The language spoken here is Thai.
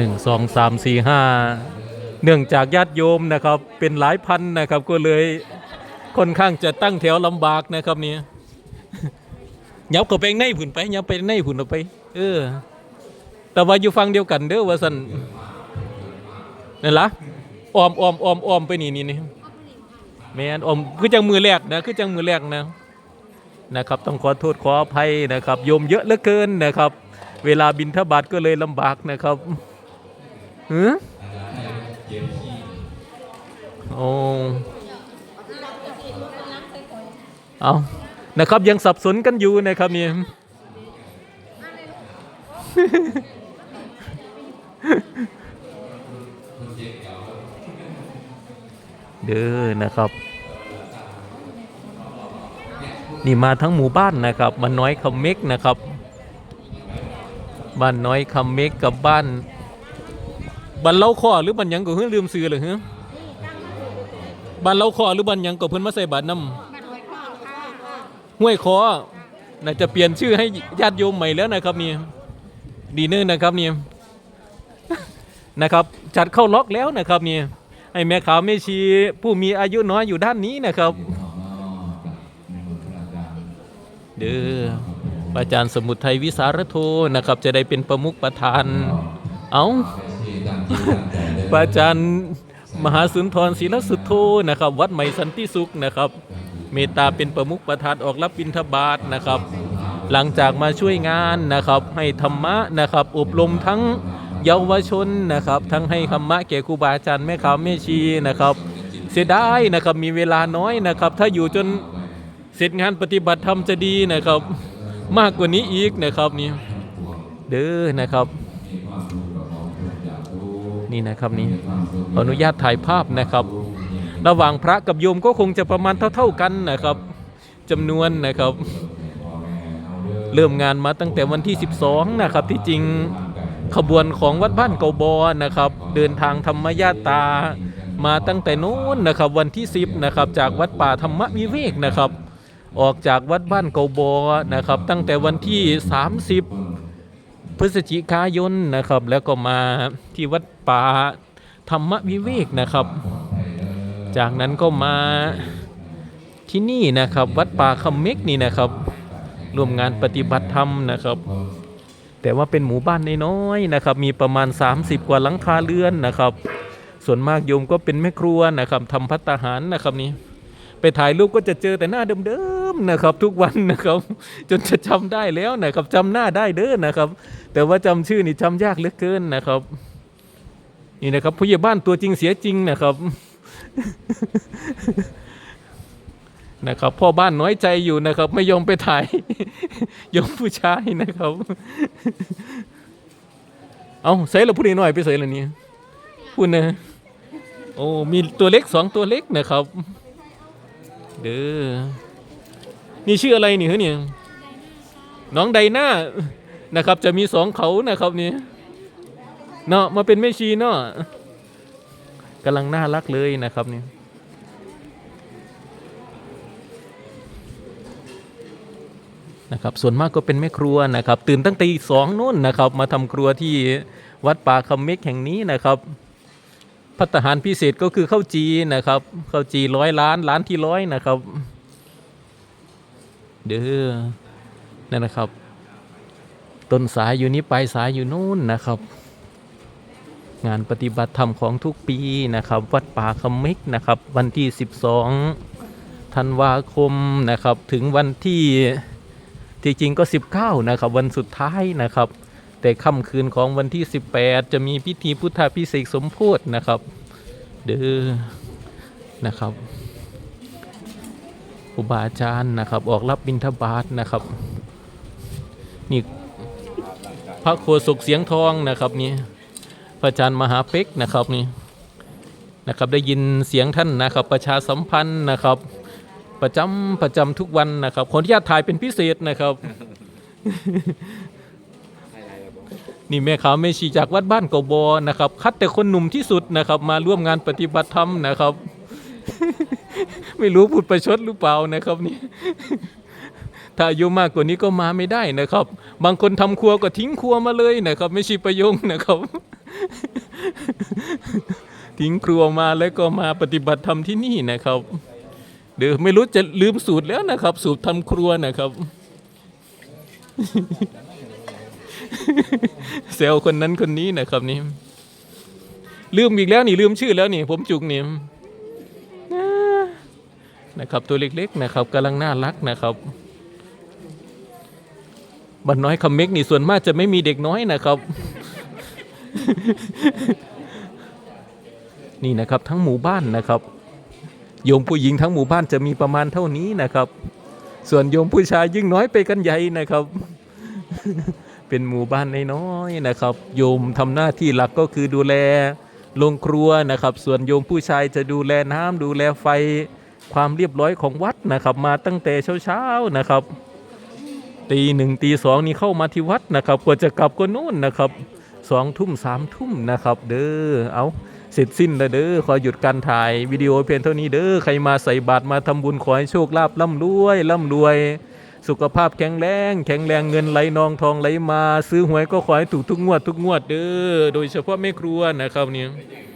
หนึ่งสองสามสี่ห้าเนื่องจากญาติโยมนะครับเป็นหลายพันนะครับก็เลยค่อนข้างจะตั้งแถวลำบากนะครับเนี่ยยับก็ไปในผุนไปยับไปในผุนเอาไป เออ แต่ว่าอยู่ฟังเดียวกันเด้อว่าสันนั่นละออมออมออมออมไปนี่นี่นี่แม่นออมคือจังมือแรกนะคือจังมือแรกนะนะครับ ต้องขอโทษขออภัยนะครับโยมเยอะเหลือเกินนะครับ เวลาบินทบาทก็เลยลำบากนะครับ หือโอ้เอานะครับยังสับสนกันอยู่นะครับเนี่ยเด้อนะครับ นี่มาทั้งหมู่บ้านนะครับบ้านน้อยคำเม็กนะครับ บ้านน้อยคำเม็กกับบ้าน บ้านเล่าข้อหรือบ้านหยังก็เพิ่งลืมซื้อเลยฮะบ้านเล่าข้อหรือบ้านหยังก็เพิ่นมาใส่บาทน้ำห้วยคอน่าจะเปลี่ยนชื่อให้ญาติโยมใหม่แล้วนะครับนี่ดีเนอร์นะครับนี่นะครับ จัดเข้าล็อกแล้วนะครับนี่ให้แม่ขาวแม่ชีผู้มีอายุน้อยอยู่ด้านนี้นะครับ เด้ออาจารย์สมุทรไทยวิสารโทนะครับ จะได้เป็นประมุขประธาน เอา อาจารย์มหาสุนทรศิลสุทโธนะครับ วัดใหม่สันติสุขนะครับ เมตตาเป็นประมุขประธานออกรับบิณฑบาตนะครับ หลังจากมาช่วยงานนะครับ ให้ธรรมะนะครับ อบรมทั้งเยาวชนนะครับ ทั้งให้ธรรมะแก่ครูบาอาจารย์แม่ขาวแม่ชีนะครับ เสียดายนะครับมีเวลาน้อยนะครับ ถ้าอยู่จนเสร็จงานปฏิบัติธรรมจะดีนะครับ มากกว่านี้อีกนะครับนี่เด้อนะครับ นี่นะครับนี่ขออนุญาตถ่ายภาพนะครับ ระหว่างพระกับโยมก็คงจะประมาณเท่า ๆกันนะครับจำนวนนะครับ เริ่มงานมาตั้งแต่วันที่ 12 นะครับ ที่จริงขบวนของวัดบ้านเกาบอนะครับ เดินทางธรรมยาตามาตั้งแต่นู้นนะครับ วันที่ 10นะครับจากวัดป่าธรรมวิเวกนะครับ ออกจากวัดบ้านเกาบอนะครับ ตั้งแต่วันที่ 30 พฤศจิกายนนะครับ แล้วก็มาที่วัดป่าธรรมวิเวกนะครับ จากนั้นก็มาที่นี่นะครับ วัดป่าคำเมกนี่นะครับร่วมงานปฏิบัติธรรมนะครับ แต่ว่าเป็นหมู่บ้านน้อยๆนะครับ มีประมาณ 30 กว่าหลังคาเรือนนะครับ ส่วนมากโยมก็เป็นแม่ครัวนะครับทำพัตตาหารนะครับนี่ไปถ่ายรูปก็จะเจอแต่หน้าเดิม นะครับทุกวันนะครับ จนจะจำได้แล้วนะครับจำหน้าได้เด้อนะครับ แต่ว่าจำชื่อนี่จำยากเหลือเกินนะครับ นี่นะครับผู้ใหญ่บ้านตัวจริงเสียจริงนะครับนะครับพ่อบ้านน้อยใจอยู่นะครับ ไม่ยอมไปถ่ายยอมผู้ชายนะครับ เอาใส่ละผู้นี้หน่อยไปใส่ละเนี่ยพูดนะโอ้มีตัวเล็กสองตัวเล็กนะครับ เด้อ นี่ชื่ออะไรนี่เฮ้ยเนี่ยน้องไดนานะครับ จะมีสองเขานะครับนี่เนาะมาเป็นแม่ชีเนาะกำลังน่ารักเลยนะครับนี่นะครับส่วนมากก็เป็นแม่ครัวนะครับ ตื่นตั้งแต่สองนู่นนะครับ มาทำครัวที่วัดป่าคำเมกแห่งนี้นะครับพัฒหารพิเศษก็คือข้าวจีนะครับข้าวจีร้อยล้านล้านที่ร้อยนะครับ เด้อนั่นนะครับ ต้นสายอยู่นี้ปลายสายอยู่นู่นนะครับ งานปฏิบัติธรรมของทุกปีนะครับ วัดป่าคำม็กนะครับ วันที่ 12ธันวาคมนะครับ ถึงวันที่ที่จริงก็ 19 นะครับ วันสุดท้ายนะครับ แต่ค่ำคืนของวันที่ 18 จะมีพิธีพุทธาพิเศษสมโพธนะครับ เด้อนะครับ ครูบาอาจารย์นะครับ ออกรับบิณฑบาตนะครับนี่พระโคศกเสียงทองนะครับนี่พระอาจารย์มหาเป็กนะครับนี่นะครับได้ยินเสียงท่านนะครับ ประชาสัมพันธ์นะครับ ประจำประจำทุกวันนะครับขออนุญาตถ่ายเป็นพิเศษนะครับ นี่แม่ขาวแม่ชีจากวัดบ้านกบอนะครับ คัดแต่คนหนุ่มที่สุดนะครับ มาร่วมงานปฏิบัติธรรมนะครับ ไม่รู้พูดประชดหรือเปล่านะครับนี่ถ้าอายุมากกว่านี้ก็มาไม่ได้นะครับ บางคนทำครัวก็ทิ้งครัวมาเลยนะครับ ไม่ชีประยงนะครับ ทิ้งครัวมาแล้วก็มาปฏิบัติธรรมที่นี่นะครับเดี๋ยวไม่รู้จะลืมสูตรแล้วนะครับ สูตรทำครัวนะครับเซลคนนั้นคนนี้นะครับนี่ลืมอีกแล้วนี่ลืมชื่อแล้วนี่ ผมจุกนี่ นะครับตัวเล็กๆนะครับกำลังน่ารักนะครับบันน้อยคำเม็กนี่ส่วนมากจะไม่มีเด็กน้อยนะครับ นี่นะครับทั้งหมู่บ้านนะครับโยมผู้หญิงทั้งหมู่บ้านจะมีประมาณเท่านี้นะครับ ส่วนโยมผู้ชายยิ่งน้อยไปกันใหญ่นะครับ เป็นหมู่บ้านน้อยๆนะครับ โยมทำหน้าที่หลักก็คือดูแลโรงครัวนะครับ ส่วนโยมผู้ชายจะดูแลน้ำดูแลไฟ ความเรียบร้อยของวัดนะครับ มาตั้งแต่เช้าๆนะครับตีหนึ่งตีสองนี่เข้ามาที่วัดนะครับกว่าจะกลับก็นู่นนะครับสองทุ่มสามทุ่มนะครับ เด้อเอาเสร็จสิ้นแล้วเด้อขอหยุดการถ่ายวิดีโอเพียงเท่านี้เด้อใครมาใส่บาตรมาทำบุญขอให้โชคลาภร่ำรวยร่ำรวย สุขภาพแข็งแรง แข็งแรงเงินไหลนองทองไหลมา ซื้อหวยก็ขอให้ถูกทุกงวดทุกงวดเด้อโดยเฉพาะแม่ครัวนะครับเนี่ย